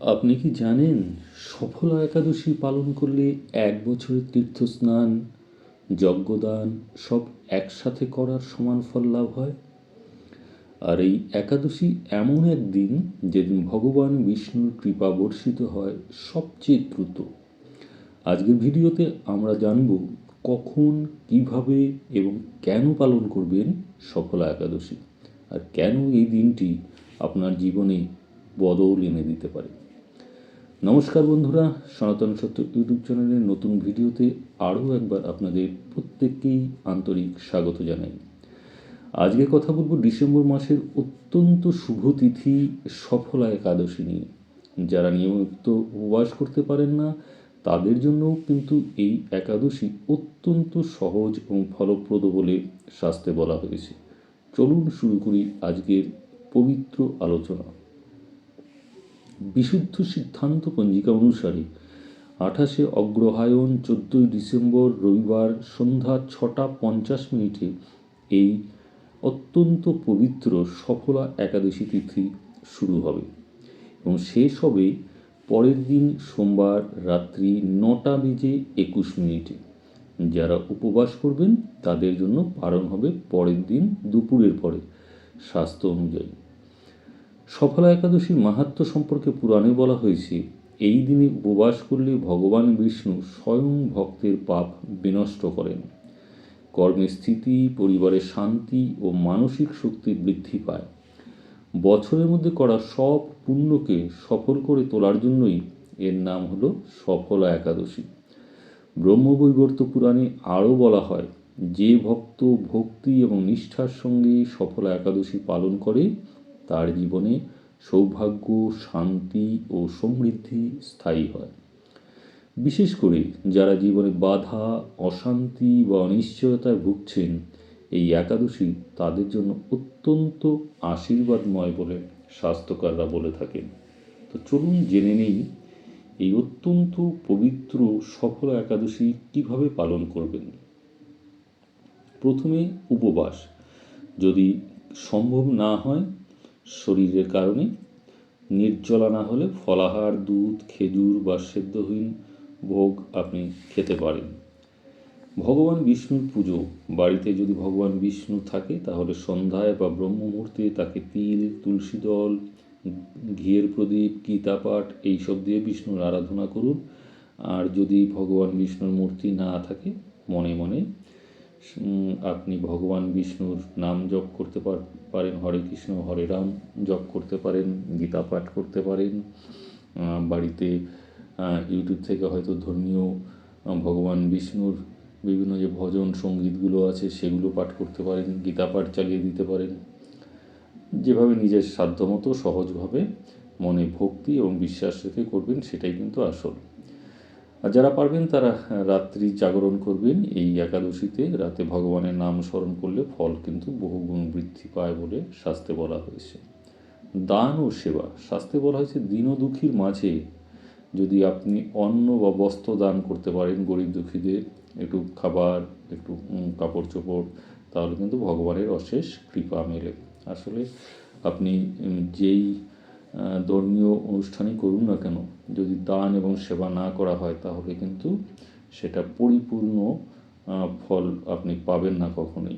আপনি কি জানেন সফলা একাদশী পালন করলে এক বছরের তীর্থস্নান, যজ্ঞদান সব একসাথে করার সমান ফল লাভ হয়? আর এই একাদশী এমন এক দিন যেদিন ভগবান বিষ্ণুর কৃপা বর্ষিত হয় সবচেয়ে দ্রুত। আজকের ভিডিওতে আমরা জানব কখন, কীভাবে এবং কেন পালন করবেন সফলা একাদশী। আর কেন এই দিনটি আপনার জীবনে বদল এনে দিতে পারে? নমস্কার বন্ধুরা, সনাতন সত্য ইউটিউব চ্যানেলের নতুন ভিডিওতে আরও একবার আপনাদের প্রত্যেককেই আন্তরিক স্বাগত জানাই। আজকে কথা বলব ডিসেম্বর মাসের অত্যন্ত শুভ তিথি সফলা একাদশী নিয়ে। যারা নিয়মিত উপবাস করতে পারেন না, তাদের জন্যও কিন্তু এই একাদশী অত্যন্ত সহজ এবং ফলপ্রদ বলে শাস্তে বলা হয়েছে। চলুন শুরু করি আজকের পবিত্র আলোচনা। বিশুদ্ধ সিদ্ধান্ত পঞ্জিকা অনুসারে আঠাশে অগ্রহায়ণ চোদ্দোই ডিসেম্বর রবিবার সন্ধ্যা ছটা পঞ্চাশ মিনিটে এই অত্যন্ত পবিত্র সফলা একাদশী তিথি শুরু হবে এবং শেষ হবে পরের দিন সোমবার রাত্রি নটা বেজে একুশ মিনিটে। যারা উপবাস করবেন, তাদের জন্য পালন হবে পরের দিন দুপুরের পরে। স্বাস্থ্য অনুযায়ী। সফলা একাদশীর মাহাত্ম সম্পর্কে পুরাণে বলা হয়েছে, এই দিনে উপবাস করলে ভগবান বিষ্ণু স্বয়ং ভক্তের পাপ বিনষ্ট করেন। কর্মের স্থিতি পরিবারের শান্তি ও মানসিক শক্তি বৃদ্ধি পায়। বছরের মধ্যে করা সব পুণ্যকে সফল করে তোলার জন্যই এর নাম হলো সফলা একাদশী। ব্রহ্মবৈবর্ত পুরাণে আরও বলা হয়, যে ভক্ত ভক্তি এবং নিষ্ঠার সঙ্গে সফলা একাদশী পালন করে তার জীবনে সৌভাগ্য, শান্তি ও সমৃদ্ধি স্থায়ী হয়। বিশেষ করে যারা জীবনে বাধা, অশান্তি বা অনিশ্চয়তায় ভুগছেন, এই একাদশী তাদের জন্য অত্যন্ত আশীর্বাদময় বলে স্বাস্থ্যকাররা বলে থাকেন। তো চলুন জেনে নেই, এই অত্যন্ত পবিত্র সফল একাদশী কীভাবে পালন করবেন? প্রথমে উপবাস। যদি সম্ভব না হয় শরীরের কারণে নির্জলা না হলে ফলাহার, দুধ, খেজুর বা সেদ্ধহীন ভোগ আপনি খেতে পারেন। ভগবান বিষ্ণুর পুজো। বাড়িতে যদি ভগবান বিষ্ণু থাকে, তাহলে সন্ধ্যায় বা ব্রহ্ম মুহূর্তে তাকে তিল, তুলসী দল, ঘিয়ের প্রদীপ গীতাপাঠ এইসব দিয়ে বিষ্ণুর আরাধনা করুন। আর যদি ভগবান বিষ্ণুর মূর্তি না থাকে, মনে মনে আপনি ভগবান, বিষ্ণুর নাম জপ করতে পারেন, হরে কৃষ্ণ, হরে রাম জপ করতে পারেন, গীতা পাঠ করতে পারেন। বাড়িতে ইউটিউব থেকে হয়তো ধর্মীয় ভগবান, বিষ্ণুর বিভিন্ন যে ভজন সঙ্গীতগুলো আছে সেগুলো পাঠ করতে পারেন, গীতা পাঠ চালিয়ে দিতে পারেন। যেভাবে নিজের সাধ্যমতো সহজভাবে মনে ভক্তি এবং বিশ্বাস রেখে করবেন সেটাই কিন্তু আসল। আর যারা পারবেন তারা রাত্রি জাগরণ করবেন। এই একাদশীতে রাতে ভগবানের নাম স্মরণ করলে ফল কিন্তু বহুগুণ বৃদ্ধি পায় বলে শাস্তে বলা হয়েছে। দান ও সেবা শাস্তে বলা হয়েছে দীন দুঃখীর মাঝে যদি আপনি অন্ন বা বস্ত্র দান করতে পারেন গরিব দুঃখীদের, একটু খাবার, একটু কাপড় চোপড়, তাহলে কিন্তু ভগবানের অশেষ কৃপা মেলে। আসলে আপনি যেই ধর্মীয় অনুষ্ঠানই করুন না কেন? যদি দান এবং সেবা না করা হয়, তাহলে কিন্তু সেটা পরিপূর্ণ ফল আপনি পাবেন না কখনোই।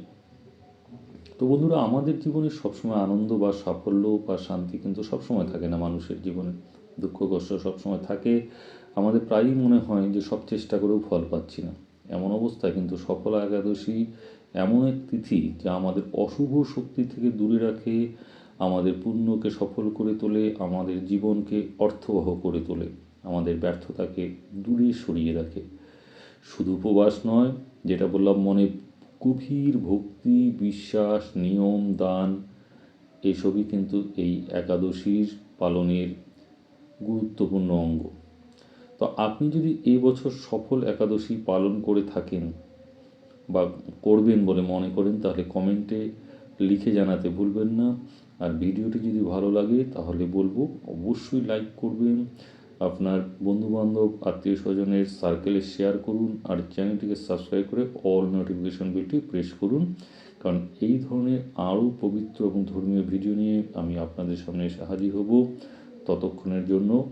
তো বন্ধুরা, আমাদের জীবনে সবসময় আনন্দ বা সাফল্য বা শান্তি কিন্তু সবসময় থাকে না মানুষের জীবনে। দুঃখ, কষ্ট সবসময় থাকে। আমাদের প্রায়ই মনে হয় যে সব চেষ্টা করেও ফল পাচ্ছি না। এমন অবস্থায় কিন্তু সফল একাদশী এমন এক তিথি যা আমাদের অশুভ শক্তি থেকে দূরে রাখে আমাদের পুণ্যকে সফল করে তোলে, আমাদের জীবনকে অর্থবহ করে তোলে, আমাদের ব্যর্থতাকে দূরে সরিয়ে রাখে। শুধু উপবাস নয়, যেটা বললাম, মনে গভীর ভক্তি, বিশ্বাস, নিয়ম, দান, এসবই কিন্তু এই একাদশীর পালনের গুরুত্বপূর্ণ অঙ্গ। তো আপনি যদি এই বছর সফল একাদশী পালন করে থাকেন বা করবেন বলে মনে করেন, তাহলে কমেন্টে লিখে জানাতে ভুলবেন না। আর ভিডিওটি যদি ভালো লাগে, তাহলে বলব অবশ্যই লাইক করবেন। আপনার বন্ধুবান্ধব আত্মীয় স্বজনের সার্কেলে শেয়ার করুন আর চ্যানেলটিকে সাবস্ক্রাইব করে অল নোটিফিকেশন বিলটি প্রেস করুন। কারণ এই ধরনের আরও পবিত্র এবং ধর্মীয় ভিডিও নিয়ে আমি আপনাদের সামনে এসে হাজির হব। ততক্ষণের জন্য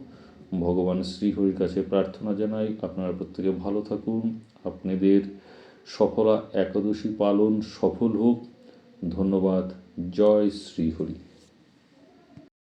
ভগবান শ্রীহরির কাছে প্রার্থনা জানাই, আপনারা প্রত্যেকে ভালো থাকুন, আপনাদের সফলা একাদশী পালন সফল হোক। ধন্যবাদ। জয় শ্রীহরি